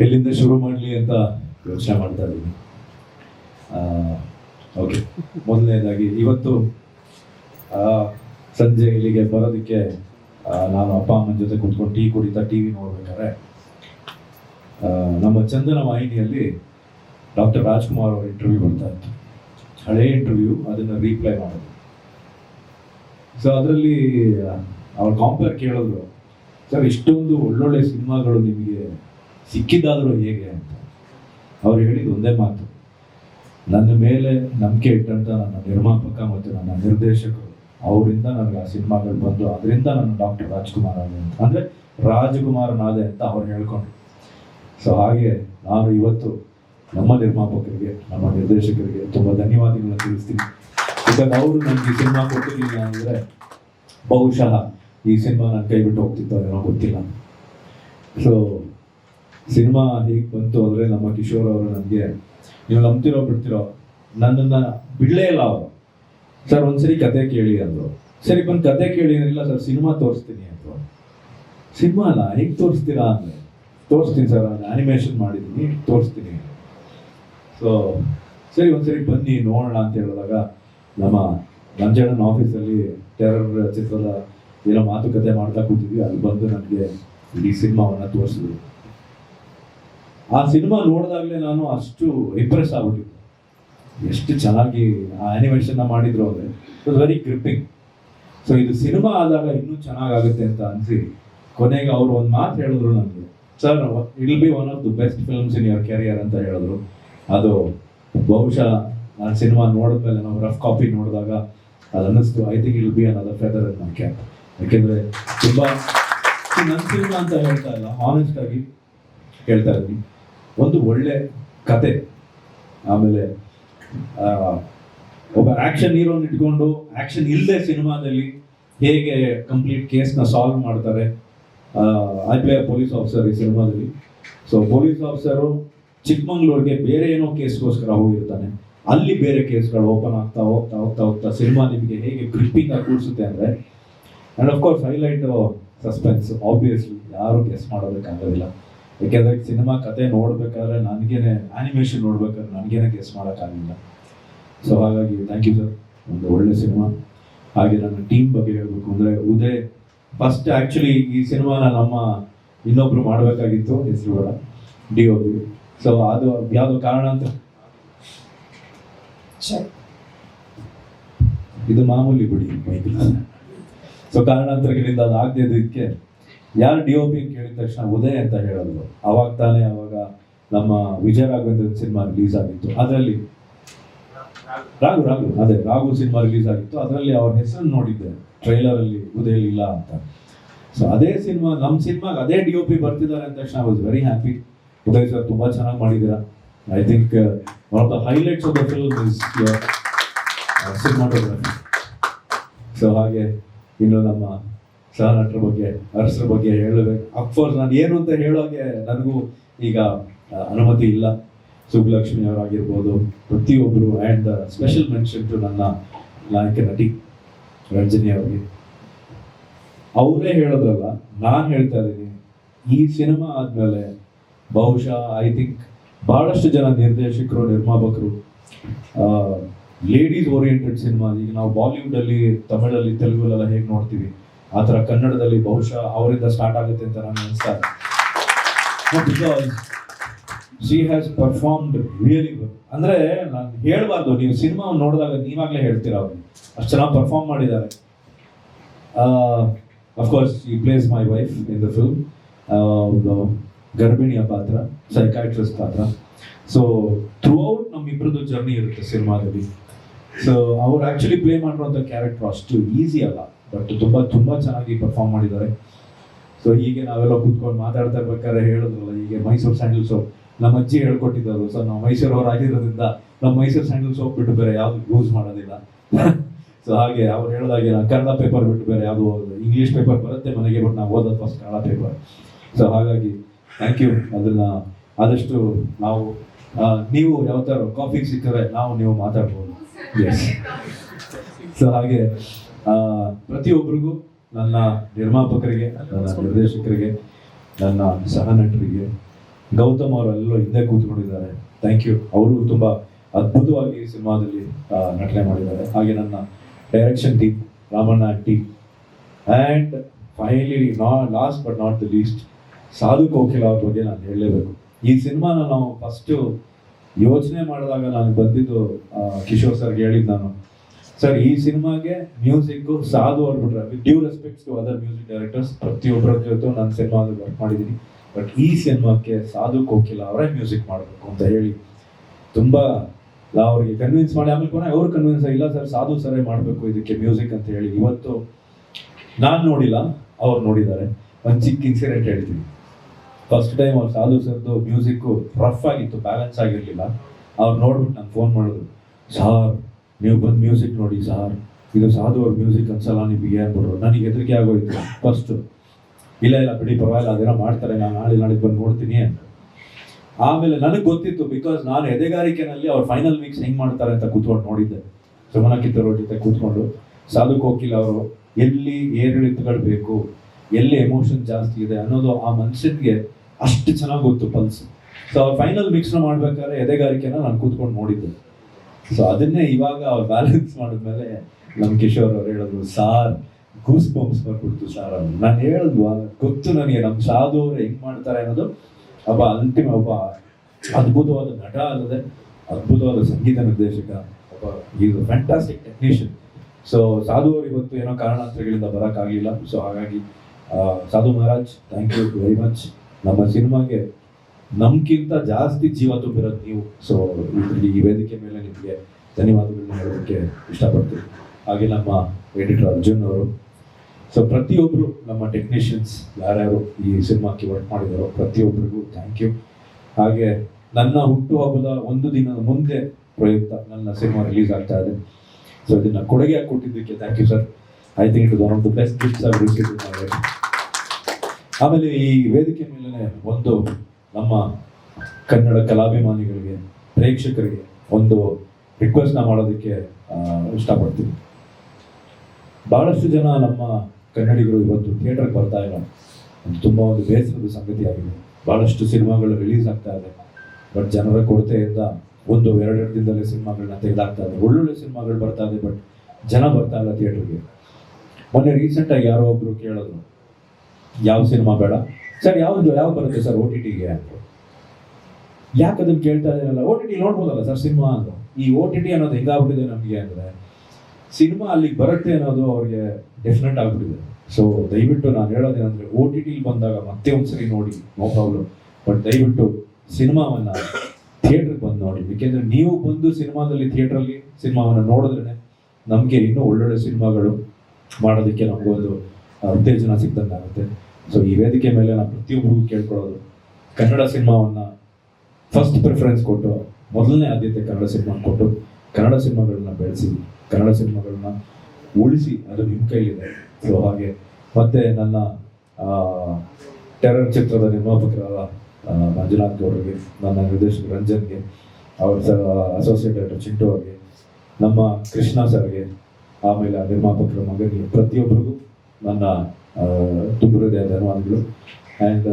ಎಲ್ಲಿಂದ ಶುರು ಮಾಡಲಿ ಅಂತ ಯೋಚನೆ ಮಾಡ್ತಾ ಇದ್ದೀನಿ. ಓಕೆ ಮೊದಲನೇದಾಗಿ ಇವತ್ತು ಸಂಜೆ ಇಲ್ಲಿಗೆ ಬರೋದಕ್ಕೆ ನಾನು ಅಪ್ಪ, ಅಮ್ಮನ ಜೊತೆ ಕುತ್ಕೊಂಡು ಟೀ ಕುಡಿತಾ ಟಿ ವಿ ನೋಡ್ಬೇಕಾದ್ರೆ ನಮ್ಮ ಚಂದನ ವಾಹಿನಿಯಲ್ಲಿ ಡಾಕ್ಟರ್ ರಾಜ್ಕುಮಾರ್ ಅವರ ಇಂಟರ್ವ್ಯೂ ಬರ್ತಾ ಇತ್ತು. ಹಳೆ ಇಂಟರ್ವ್ಯೂ ಅದನ್ನು ರೀಪ್ಲೈ ಮಾಡೋದು. ಸೊ ಅದರಲ್ಲಿ ಅವ್ರ ಕಾಂಪೇರ್ ಕೇಳಿದ್ರು. ಸರ್ ಇಷ್ಟೊಂದು ಒಳ್ಳೊಳ್ಳೆ ಸಿನಿಮಾಗಳು ನಿಮಗೆ ಸಿಕ್ಕಿದ್ದಾದರೂ ಹೇಗೆ ಅಂತ. ಅವ್ರು ಹೇಳಿದ ಒಂದೇ ಮಾತು. ನನ್ನ ಮೇಲೆ ನಂಬಿಕೆ ಇಟ್ಟಂತ ನನ್ನ ನಿರ್ಮಾಪಕ ಮತ್ತು ನನ್ನ ನಿರ್ದೇಶಕರು, ಅವರಿಂದ ನನಗೆ ಆ ಸಿನಿಮಾಗಳು ಬಂದು, ಅದರಿಂದ ನಾನು ಡಾಕ್ಟರ್ ರಾಜ್ಕುಮಾರ್ ಆದೆ ಅಂತ. ಅಂದರೆ ರಾಜಕುಮಾರನಾದೆ ಅಂತ ಅವ್ರು ಹೇಳ್ಕೊಂಡ್ರು. ಸೊ ಹಾಗೆ ನಾನು ಇವತ್ತು ನಮ್ಮ ನಿರ್ಮಾಪಕರಿಗೆ, ನಮ್ಮ ನಿರ್ದೇಶಕರಿಗೆ ತುಂಬ ಧನ್ಯವಾದಗಳನ್ನ ತಿಳಿಸ್ತೀನಿ. ಯಾಕಂದ್ರೆ ಅವರು ನನಗೆ ಸಿನಿಮಾ ಕೊಟ್ಟಿರಲಿಲ್ಲ ಅಂದರೆ ಬಹುಶಃ ಈ ಸಿನಿಮಾ ನನ್ನ ಕೈ ಬಿಟ್ಟು ಹೋಗ್ತಿತ್ತೋ ಏನೋ ಗೊತ್ತಿಲ್ಲ. ಸೊ ಸಿನಿಮಾ ಹೀಗೆ ಬಂತು ಅಂದರೆ ನಮ್ಮ ಕಿಶೋರ್ ಅವರು ನನಗೆ ನೀವು ನಂಬ್ತಿರೋ ಬಿಡ್ತಿರೋ, ನನ್ನನ್ನು ಬಿಡಲೇ ಇಲ್ಲ ಅವರು. ಸರ್, ಒಂದ್ಸರಿ ಕತೆ ಕೇಳಿ ಅಂದರು. ಸರಿ, ಬಂದು ಕತೆ ಕೇಳಿ ಇಲ್ಲ ಸರ್, ಸಿನಿಮಾ ತೋರಿಸ್ತೀನಿ ಅಂದರು. ಸಿನಿಮಾ ಅಲ್ಲ, ಹೇಗೆ ತೋರಿಸ್ತೀರಾ ಅಂದರೆ, ತೋರಿಸ್ತೀನಿ ಸರ್ ನಾನು ಆನಿಮೇಷನ್ ಮಾಡಿದ್ದೀನಿ ತೋರಿಸ್ತೀನಿ. ಸೊ ಸರಿ, ಒಂದ್ಸರಿ ಬನ್ನಿ, ನೋಡೋಣ ಅಂತ ಹೇಳಿದಾಗ, ನಮ್ಮ ನಂಜಣ್ಣನ ಆಫೀಸಲ್ಲಿ ಟೆರರ್ ಚಿತ್ರದ ಏನೋ ಮಾತುಕತೆ ಮಾಡ್ತಾ ಕೂತಿದ್ವಿ ಅಲ್ಲಿ ಬಂದು ನನಗೆ ಇಡೀ ಸಿನಿಮಾವನ್ನ ತೋರಿಸಿದ್ರು. ಆ ಸಿನಿಮಾ ನೋಡಿದಾಗಲೇ ನಾನು ಅಷ್ಟು ಇಂಪ್ರೆಸ್ ಆಗ್ಬಿಟ್ಟಿದ್ದೆ. ಎಷ್ಟು ಚೆನ್ನಾಗಿ ಆ ಆ್ಯನಿಮೇಷನ್ನ ಮಾಡಿದ್ರು ಅಂದರೆ ಇಟ್ ವೆರಿ ಗ್ರಿಪ್ಪಿಂಗ್ ಸೊ ಇದು ಸಿನಿಮಾ ಆದಾಗ ಇನ್ನೂ ಚೆನ್ನಾಗಾಗುತ್ತೆ ಅಂತ ಅನಿಸಿ, ಕೊನೆಗೆ ಅವರು ಒಂದು ಮಾತು ಹೇಳಿದ್ರು ನನಗೆ sir it'll be one of the best films in your career ಅಂತ ಹೇಳಿದ್ರು. ಅದು ಬಹುಶಃ ನಾನು ಸಿನಿಮಾ ನೋಡಿದ್ಮೇಲೆ ನಾವು ರಫ್ ಕಾಪಿ ನೋಡಿದಾಗ ಅದು ಅನ್ನಿಸ್ತು ಐ ಥಿಂಕ್ ಇಲ್ ಬಿ ಅನ್ನೋದ ಫೆದರ್ ನನ್ನ ಕ್ಯಾಪ್ ಯಾಕೆಂದರೆ ತುಂಬ ನನ್ನ ಸಿನಿಮಾ ಅಂತ ಹೇಳ್ತಾ ಇಲ್ಲ ಆನೆಸ್ಟ್ ಆಗಿ ಹೇಳ್ತಾ ಇದ್ದೀನಿ. ಒಂದು ಒಳ್ಳೆ ಕತೆ. ಆಮೇಲೆ ಒಬ್ಬ ಆಕ್ಷನ್ ಹೀರೋನ್ ಇಟ್ಕೊಂಡು ಆಕ್ಷನ್ ಇಲ್ಲದೆ ಸಿನಿಮಾದಲ್ಲಿ ಹೇಗೆ ಕಂಪ್ಲೀಟ್ ಕೇಸ್ನ ಸಾಲ್ವ್ ಮಾಡ್ತಾರೆ. ಐ ಪ್ಲೇ ಪೊಲೀಸ್ ಆಫೀಸರ್ ಈ ಸಿನಿಮಾದಲ್ಲಿ. ಸೊ ಪೊಲೀಸ್ ಆಫೀಸರು ಚಿಕ್ಕಮಂಗ್ಳೂರಿಗೆ ಬೇರೆ ಏನೋ ಕೇಸ್ಗೋಸ್ಕರ ಹೋಗಿರ್ತಾನೆ. ಅಲ್ಲಿ ಬೇರೆ ಕೇಸ್ಗಳು ಓಪನ್ ಆಗ್ತಾ ಹೋಗ್ತಾ ಹೋಗ್ತಾ ಹೋಗ್ತಾ ಸಿನಿಮಾ ನಿಮಗೆ ಹೇಗೆ ಗ್ರಿಪ್ಪಿಂಗ್ ಆಗಿ ಕೂಡಿಸುತ್ತೆ ಅಂದರೆ and of course highlight suspense obviously ಯಾರು ಗೆಸ್ ಮಾಡೋದಕ್ಕಾಗೋದಿಲ್ಲ ಯಾಕೆಂದರೆ ಸಿನಿಮಾ ಕತೆ ನೋಡ್ಬೇಕಾದ್ರೆ ನನಗೇನೆ ಆನಿಮೇಷನ್ ನೋಡ್ಬೇಕಾದ್ರೆ ನನಗೇನೆ ಗೆಸ್ ಮಾಡೋಕ್ಕಾಗಲಿಲ್ಲ ಸೊ ಹಾಗಾಗಿ ಥ್ಯಾಂಕ್ ಯು ಸರ್ ಒಂದು ಒಳ್ಳೆ ಸಿನಿಮಾ. ಹಾಗೆ ನನ್ನ ಟೀಮ್ ಬಗ್ಗೆ ಹೇಳಬೇಕು ಅಂದರೆ ಉದಯ್ ಫಸ್ಟ್ ಆ್ಯಕ್ಚುಲಿ ಈ ಸಿನಿಮಾನ ನಮ್ಮ ಇನ್ನೊಬ್ರು ಮಾಡಬೇಕಾಗಿತ್ತು ಹೆಸರು ಬೇಡ ಡಿ ಒ ಬಿ ಸೊ ಅದು ಯಾವುದೋ ಕಾರಣ ಅಂತ? ಇದು ಮಾಮೂಲಿ ಬಿಡಿ ಸೊ ಕಾರಣಾಂತರಗಳಿಂದ ಅದು ಆಗದೆ ಇದಕ್ಕೆ ಯಾರು ಡಿ ಒ ಪಿ ಕೇಳಿದ ತಕ್ಷಣ ಉದಯ್ ಅಂತ ಹೇಳೋದು. ಅವಾಗ ತಾನೇ ಅವಾಗ ನಮ್ಮ ವಿಜಯ ರಾಘವೇಂದ್ರ ಸಿನಿಮಾ ರಿಲೀಸ್ ಆಗಿತ್ತು. ಅದರಲ್ಲಿ ರಾಘು ರಾಘು, ಅದೇ ರಾಘು ಸಿನಿಮಾ ರಿಲೀಸ್ ಆಗಿತ್ತು. ಅದರಲ್ಲಿ ಅವ್ರ ಹೆಸರನ್ನು ನೋಡಿದ್ದೆ. ಟ್ರೈಲರ್ ಅಲ್ಲಿ ಉದಯ್ ಇಲ್ಲ ಅಂತ. ಸೊ ಅದೇ ಸಿನಿಮಾ ನಮ್ಮ ಸಿನಿಮಾಗೆ ಅದೇ ಡಿ ಒ ಪಿ ಬರ್ತಿದ್ದಾರೆ ಅಂತ ತಕ್ಷಣ I was very happy Uday sir ತುಂಬಾ ಚೆನ್ನಾಗಿ ಮಾಡಿದ್ದೀರಾ? I think one of the highlights of the film is cinematography so ಹಾಗೆ, ಇನ್ನು ನಮ್ಮ ನಟರ ಬಗ್ಗೆ, ಅರಸರ ಬಗ್ಗೆ ಹೇಳಬೇಕು. ಅಫ್ಕೋರ್ಸ್ ನಾನು ಏನು ಅಂತ ಹೇಳೋಕೆ ನನಗೂ ಈಗ ಅನುಮತಿ ಇಲ್ಲ. ಸುಬ್ಬಲಕ್ಷ್ಮಿ ಅವರಾಗಿರ್ಬೋದು ಪ್ರತಿಯೊಬ್ಬರು ಆ್ಯಂಡ್ ಸ್ಪೆಷಲ್ ಮೆನ್ಷನ್ ಟು ನನ್ನ ನಾಯಕ ನಟಿ ರಂಜನಿ ಅವರಿಗೆ. ಅವರೇ ಹೇಳೋದ್ರಲ್ಲ, ನಾನು ಹೇಳ್ತಾ ಇದ್ದೀನಿ, ಈ ಸಿನಿಮಾ ಆದಮೇಲೆ ಬಹುಶಃ ಐ ಥಿಂಕ್ ಭಾಳಷ್ಟು ಜನ ನಿರ್ದೇಶಕರು, ನಿರ್ಮಾಪಕರು ಲೇಡೀಸ್ ಓರಿಯೆಂಟೆಡ್ ಸಿನಿಮಾ ಈಗ ನಾವು ಬಾಲಿವುಡಲ್ಲಿ ತಮಿಳಲ್ಲಿ ತೆಲುಗುಲೆಲ್ಲ ಹೇಗೆ ನೋಡ್ತೀವಿ ಆ ಥರ ಕನ್ನಡದಲ್ಲಿ ಬಹುಶಃ ಅವರಿಂದ ಸ್ಟಾರ್ಟ್ ಆಗುತ್ತೆ ಅಂತ ನಾನು ಅನಿಸ್ತಾ she has performed really good ಅಂದ್ರೆ ನಾನು ಹೇಳಬಾರ್ದು, ನೀವು ಸಿನಿಮಾ ನೋಡಿದಾಗ ನೀವಾಗಲೇ ಹೇಳ್ತೀರಾ ಅವ್ರು. ಅಷ್ಟು ಚೆನ್ನಾಗಿ ಪರ್ಫಾರ್ಮ್ ಮಾಡಿದ್ದಾರೆ. ಅಫ್ಕೋರ್ಸ್ ಈ plays my wife in the film ಒಂದು ಗರ್ಭಿಣಿಯ ಪಾತ್ರ ಸೈಕಾಟ್ರಿಸ್ಟ್ ಪಾತ್ರ. ಸೊ ಥ್ರೂ ಔಟ್ ನಮ್ಮಿಬ್ಬರದ್ದು ಜರ್ನಿ ಇರುತ್ತೆ ಸಿನಿಮಾದಲ್ಲಿ ಸೊ ಅವ್ರು ಆಕ್ಚುಲಿ ಪ್ಲೇ ಮಾಡಿರುವಂಥ ಕ್ಯಾರೆಕ್ಟರ್ ಅಷ್ಟು ಈಸಿ ಅಲ್ಲ. ಬಟ್ ತುಂಬ ತುಂಬ ಚೆನ್ನಾಗಿ ಪರ್ಫಾರ್ಮ್ ಮಾಡಿದ್ದಾರೆ. ಸೊ ಹೀಗೆ ನಾವೆಲ್ಲ ಕೂತ್ಕೊಂಡು ಮಾತಾಡ್ತಾ ಇರ್ಬೇಕಾದ್ರೆ ಹೇಳಿದ್ರಲ್ಲ, ಹೀಗೆ ಮೈಸೂರು ಸ್ಯಾಂಡಲ್ ಸೋಪ್ ನಮ್ಮ ಅಜ್ಜಿ ಹೇಳ್ಕೊಟ್ಟಿದ್ದರು ಸೊ ನಾವು ಮೈಸೂರವ್ರು ಆಗಿರೋದ್ರಿಂದ ನಮ್ಮ ಮೈಸೂರು ಸ್ಯಾಂಡಲ್ ಸೋಪ್ ಬಿಟ್ಟು ಬೇರೆ ಯಾವುದು ಯೂಸ್ ಮಾಡೋದಿಲ್ಲ. ಸೊ ಹಾಗೆ ಅವ್ರು ಹೇಳಿದಾಗೆ, ನಾನು ಕನ್ನಡ ಪೇಪರ್ ಬಿಟ್ಟು ಬೇರೆ ಯಾವುದು ಇಂಗ್ಲೀಷ್ ಪೇಪರ್ ಬರುತ್ತೆ ಮನೆಗೆ ಬಟ್ ನಾವು ಓದೋದು ಫಸ್ಟ್ ಕನ್ನಡ ಪೇಪರ್ ಸೊ ಹಾಗಾಗಿ ಥ್ಯಾಂಕ್ ಯು ಅದನ್ನ ಆದಷ್ಟು ನಾವು ನೀವು ಯಾವ ಥರ ಕಾಫಿಗೆ ಸಿಕ್ಕರೆ ನಾವು ನೀವು ಮಾತಾಡ್ಬೋದು. ಎಸ್ ಸೊ ಹಾಗೆ ಪ್ರತಿಯೊಬ್ಬರಿಗೂ ನನ್ನ ನಿರ್ಮಾಪಕರಿಗೆ ನನ್ನ ನಿರ್ದೇಶಕರಿಗೆ ನನ್ನ ಸಹ ನಟರಿಗೆ ಗೌತಮ್ ಅವರೆಲ್ಲೋ ಹಿಂದೆ ಕೂತ್ಕೊಂಡಿದ್ದಾರೆ. ಥ್ಯಾಂಕ್ ಯು ಅವರು ತುಂಬ ಅದ್ಭುತವಾಗಿ ಈ ಸಿನಿಮಾದಲ್ಲಿ ನಟನೆ ಮಾಡಿದ್ದಾರೆ. ಹಾಗೆ ನನ್ನ direction team Ramanna team and finally ನಾ last but not the least Sadhu Kokila ಅವ್ರ ಬಗ್ಗೆ ನಾನು ಹೇಳಲೇಬೇಕು. ಈ ಸಿನಿಮಾನ ನಾವು ಫಸ್ಟು ಯೋಚನೆ ಮಾಡಿದಾಗ ನಾನು ಬಂದಿದ್ದು ಕಿಶೋರ್ ಸರ್ಗೆ ಹೇಳಿದ್ದು ನಾನು. ಸರ್, ಈ ಸಿನಿಮಾಗೆ ಮ್ಯೂಸಿಕ್ ಸಾಧು ಅವ್ರು ಬಿಟ್ರೆ due respects to other music directors ಪ್ರತಿಯೊಬ್ಬರ ಜೊತೆ ನಾನು ಸಿನಿಮಾದಲ್ಲಿ ವರ್ಕ್ ಮಾಡಿದ್ದೀನಿ. ಬಟ್ ಈ ಸಿನಿಮಾಕ್ಕೆ ಸಾಧು ಕೋಕಿಲ ಅವರೇ ಮ್ಯೂಸಿಕ್ ಮಾಡಬೇಕು ಅಂತ ಹೇಳಿ ತುಂಬ ಅವ್ರಿಗೆ ಕನ್ವಿನ್ಸ್ ಮಾಡಿ, ಆಮೇಲೆ ಕೊನೆ ಅವ್ರು ಕನ್ವಿನ್ಸ್ ಇಲ್ಲ ಸರ್, ಸಾಧು ಸರೇ ಮಾಡಬೇಕು, ಇದಕ್ಕೆ ಮ್ಯೂಸಿಕ್ ಅಂತ ಹೇಳಿ. ಇವತ್ತು ನಾನು ನೋಡಿಲ್ಲ, ಅವ್ರು ನೋಡಿದ್ದಾರೆ. ಒಂದು ಚಿಕ್ಕ ಇನ್ಸಿಡೆಂಟ್ ಹೇಳ್ತೀನಿ ಫಸ್ಟ್ ಟೈಮ್ ಅವ್ರು ಸಾಧು ಸರ್ದು ಮ್ಯೂಸಿಕ್ಕು ರಫ್ ಆಗಿತ್ತು ಬ್ಯಾಲೆನ್ಸ್ ಆಗಿರಲಿಲ್ಲ. ಅವ್ರು ನೋಡ್ಬಿಟ್ಟು ನಾನು ಫೋನ್ ಮಾಡಿದ್ರು, ಸಾರ್ ನೀವು ಬಂದು ಮ್ಯೂಸಿಕ್ ನೋಡಿ ಸಾರ್. ಇದು ಸಾಧು ಅವ್ರ ಮ್ಯೂಸಿಕ್ ಅನ್ಸಲ್ಲ, ನಿಮಗೆ ಅಂದ್ಬಿಟ್ರು ನನಗೆ ಹೆದರಿಕೆ ಆಗೋಯ್ತು. ಫಸ್ಟು ಇಲ್ಲ ಇಲ್ಲ ಬಿಡಿ, ಪರವಾಗಿಲ್ಲ, ಅದೇನೋ ಮಾಡ್ತಾರೆ, ನಾನು ನಾಳೆ ನಾಳೆ ಬಂದು ನೋಡ್ತೀನಿ ಅಂತ. ಆಮೇಲೆ ನನಗೆ ಗೊತ್ತಿತ್ತು ಬಿಕಾಸ್ ನಾನು ಎದೆಗಾರಿಕೆನಲ್ಲಿ ಅವ್ರು ಫೈನಲ್ ವೀಕ್ಸ್ ಹೆಂಗ್ ಮಾಡ್ತಾರೆ ಅಂತ ಕೂತ್ಕೊಂಡು ನೋಡಿದ್ದೆ. ಸುಮನ ರೋಡ್ ಜೊತೆ ಕೂತ್ಕೊಂಡು. ಸಾಧು ಕೋಕಿಲ್ ಅವರು. ಎಲ್ಲಿ ಏರಿಳಿತಗಳು ಬೇಕು? ಎಲ್ಲಿ ಎಮೋಷನ್ ಜಾಸ್ತಿ ಇದೆ ಅನ್ನೋದು ಆ ಮನುಷ್ಯನಿಗೆ ಅಷ್ಟು ಚೆನ್ನಾಗಿ ಗೊತ್ತು ಪಲ್ಸ್ ಸೊ ಅವ್ರ ಫೈನಲ್ ಮಿಕ್ಸ್ನ ಮಾಡ್ಬೇಕಾದ್ರೆ ಎದೆಗಾರಿಕೆನ ನಾನು ಕೂತ್ಕೊಂಡು ನೋಡಿದ್ದೆ. ಸೊ ಅದನ್ನೇ ಇವಾಗ ಅವ್ರು ಬ್ಯಾಲೆನ್ಸ್ ಮಾಡಿದ್ಮೇಲೆ ನಮ್ಮ ಕಿಶೋರ್ ಅವ್ರು ಹೇಳಿದ್ರು ಸಾರ್ ಗೂಸ್ ಬಂಪ್ಸ್ ಬರ್ಬಿಡ್ತು ಸಾರ್ ಅವ್ರು ನಾನು ಹೇಳಿದ್ವಾ ಗೊತ್ತು ನನಗೆ ನಮ್ಮ ಸಾಧು ಅವ್ರು ಹೆಂಗ್ ಮಾಡ್ತಾರೆ ಅನ್ನೋದು. ಒಬ್ಬ ಅಂತಿಮ ಒಬ್ಬ ಅದ್ಭುತವಾದ ನಟ ಅಲ್ಲದೆ ಅದ್ಭುತವಾದ ಸಂಗೀತ ನಿರ್ದೇಶಕ ಒಬ್ಬ ಈಸ್ ಫ್ಯಾಂಟಾಸ್ಟಿಕ್ ಟೆಕ್ನಿಷಿಯನ್ ಸೊ ಸಾಧು ಅವರು ಇವತ್ತು ಏನೋ ಕಾರಣಾಂತರಗಳಿಂದ ಬರೋಕ್ಕಾಗಲಿಲ್ಲ. ಸೊ ಹಾಗಾಗಿ Sadhu Maharaj thank you very much ನಮ್ಮ ಸಿನಿಮಾಗೆ ನಮ್ಗಿಂತ ಜಾಸ್ತಿ ಜೀವ ತುಂಬಿರೋದು ನೀವು. ಸೊ ಈ ವೇದಿಕೆ ಮೇಲೆ ನಿಮಗೆ ಧನ್ಯವಾದಗಳನ್ನ ಹೇಳೋದಕ್ಕೆ ಇಷ್ಟಪಡ್ತೀವಿ ಹಾಗೆ ನಮ್ಮ ಎಡಿಟರ್ ಅರ್ಜುನ್ ಅವರು. ಸೊ ಪ್ರತಿಯೊಬ್ಬರು ನಮ್ಮ ಟೆಕ್ನಿಷಿಯನ್ಸ್ ಯಾರ್ಯಾರು ಈ ಸಿನಿಮಾಕ್ಕೆ ವರ್ಕ್ ಮಾಡಿದಾರೋ ಪ್ರತಿಯೊಬ್ಬರಿಗೂ ಥ್ಯಾಂಕ್ ಯು ಹಾಗೆ ನನ್ನ ಹುಟ್ಟುಹಬ್ಬದ ಒಂದು ದಿನದ ಮುಂದೆ ಪ್ರಯುಕ್ತ ನನ್ನ ಸಿನಿಮಾ ರಿಲೀಸ್ ಆಗ್ತಾ ಇದೆ. ಸೊ ಇದನ್ನ ಕೊಡುಗೆ ಕೊಟ್ಟಿದ್ದಕ್ಕೆ thank you sir I think it one of the best gifts ಆಮೇಲೆ ಈ ವೇದಿಕೆ ಮೇಲೆ ಒಂದು ನಮ್ಮ ಕನ್ನಡ ಕಲಾಭಿಮಾನಿಗಳಿಗೆ, ಪ್ರೇಕ್ಷಕರಿಗೆ ಒಂದು ರಿಕ್ವೆಸ್ಟ್ನ ಮಾಡೋದಕ್ಕೆ ಇಷ್ಟಪಡ್ತೀನಿ. ಬಹಳಷ್ಟು ಜನ ನಮ್ಮ ಕನ್ನಡಿಗರು ಇವತ್ತು ಥಿಯೇಟರ್ಗೆ ಬರ್ತಾ ಇಲ್ಲ ತುಂಬ ಒಂದು ಬೇಸರದ ಸಂಗತಿ ಆಗಿದೆ ಬಹಳಷ್ಟು ಸಿನಿಮಾಗಳು ರಿಲೀಸ್ ಆಗ್ತಾ ಇದೆ. ಬಟ್ ಜನರ ಕೊರತೆಯಿಂದ ಒಂದು ಎರಡೆರಡು ದಿನದಲ್ಲೇ ಸಿನಿಮಾಗಳನ್ನ ತೆಗೆದಾಗ್ತಾ ಇದೆ. ಒಳ್ಳೊಳ್ಳೆ ಸಿನಿಮಾಗಳು ಬರ್ತಾ ಇದೆ, ಬಟ್ ಜನ ಬರ್ತಾ ಇಲ್ಲ ಥಿಯೇಟರ್ಗೆ ಮೊನ್ನೆ ರೀಸೆಂಟಾಗಿ ಯಾರೋ ಒಬ್ಬರು ಕೇಳಿದ್ರು, ಯಾವ ಸಿನಿಮಾ ಬೇಡ? ಸರ್, ಯಾವ್ದು ಯಾವ್ದು ಬರುತ್ತೆ ಸರ್ ಓ ಟಿ ಟಿಗೆ ಅಂತ? ಯಾಕೆ ಅದನ್ನ ಕೇಳ್ತಾ ಇದ್ದೀರಲ್ಲ ಓ ಟಿ ಟಿ ನೋಡ್ಬೋದಲ್ಲ ಸರ್ ಸಿನಿಮಾ ಅಂತ? ಈ ಓ ಟಿ ಟಿ ಅನ್ನೋದು ಹೆಂಗಾಗ್ಬಿಟ್ಟಿದೆ ನಮಗೆ ಅಂದ್ರೆ, ಸಿನಿಮಾ ಅಲ್ಲಿಗೆ ಬರುತ್ತೆ ಅನ್ನೋದು ಅವ್ರಿಗೆ ಡೆಫಿನೆಟ್ ಆಗ್ಬಿಟ್ಟಿದೆ. ಸೊ ದಯವಿಟ್ಟು ನಾನು ಹೇಳೋದೇನಂದ್ರೆ ಓ ಟಿ ಟಿಲಿ ಬಂದಾಗ ಮತ್ತೆ ಒಂದ್ಸರಿ ನೋಡಿ, ನೋ ಪ್ರಾಬ್ಲಮ್. ಬಟ್ ದಯವಿಟ್ಟು ಸಿನಿಮಾವನ್ನ ಥಿಯೇಟ್ರಿಗೆ ಬಂದು ನೋಡಿ. ಏಕೆಂದ್ರೆ ನೀವು ಬಂದು ಸಿನಿಮಾದಲ್ಲಿ ಥಿಯೇಟ್ರಲ್ಲಿ ಸಿನಿಮಾವನ್ನು ನೋಡಿದ್ರೆ ನಮಗೆ ಇನ್ನೂ ಒಳ್ಳೊಳ್ಳೆ ಸಿನಿಮಾಗಳು ಮಾಡೋದಕ್ಕೆ ನಮಗೊಂದು ಉತ್ತೇಜನ ಸಿಗ್ದಂಗೆ ಆಗುತ್ತೆ ಸೊ ಈ ವೇದಿಕೆ ಮೇಲೆ ನಾನು ಪ್ರತಿಯೊಬ್ಬರಿಗೂ ಕೇಳ್ಕೊಳ್ಳೋದು, ಕನ್ನಡ ಸಿನಿಮಾವನ್ನ ಫಸ್ಟ್ ಪ್ರಿಫರೆನ್ಸ್ ಕೊಟ್ಟು, ಮೊದಲನೇ ಆದ್ಯತೆ ಕನ್ನಡ ಸಿನಿಮಾ ಕೊಟ್ಟು, ಕನ್ನಡ ಸಿನಿಮಾಗಳನ್ನ ಬೆಳೆಸಿ, ಕನ್ನಡ ಸಿನಿಮಾಗಳನ್ನ ಉಳಿಸಿ ಅದು ನಿಮ್ಮ ಕೈಲಿದೆ. ಸೊ ಹಾಗೆ. ಮತ್ತೆ ನನ್ನ ಟೆರರ್ ಚಿತ್ರದ ನಿರ್ಮಾಪಕರಾದ ಮಂಜುನಾಥ್ ಗೌಡರಿಗೆ, ನನ್ನ ನಿರ್ದೇಶಕ ರಂಜನ್ಗೆ, ಅವ್ರ ಸರ್ ಅಸೋಸಿಯೇಟ್ ಡೈರೆಕ್ಟರ್ ಚಿಂಟು ಅವ್ರಿಗೆ, ನಮ್ಮ ಕೃಷ್ಣ ಸರ್ಗೆ, ಆಮೇಲೆ ನಿರ್ಮಾಪಕರ ಮಗನಿಗೆ ಪ್ರತಿಯೊಬ್ಬರಿಗೂ ನನ್ನ ತುಂಬ ಹೃದಯ ಧನ್ಯವಾದಗಳು ಆ್ಯಂಡ್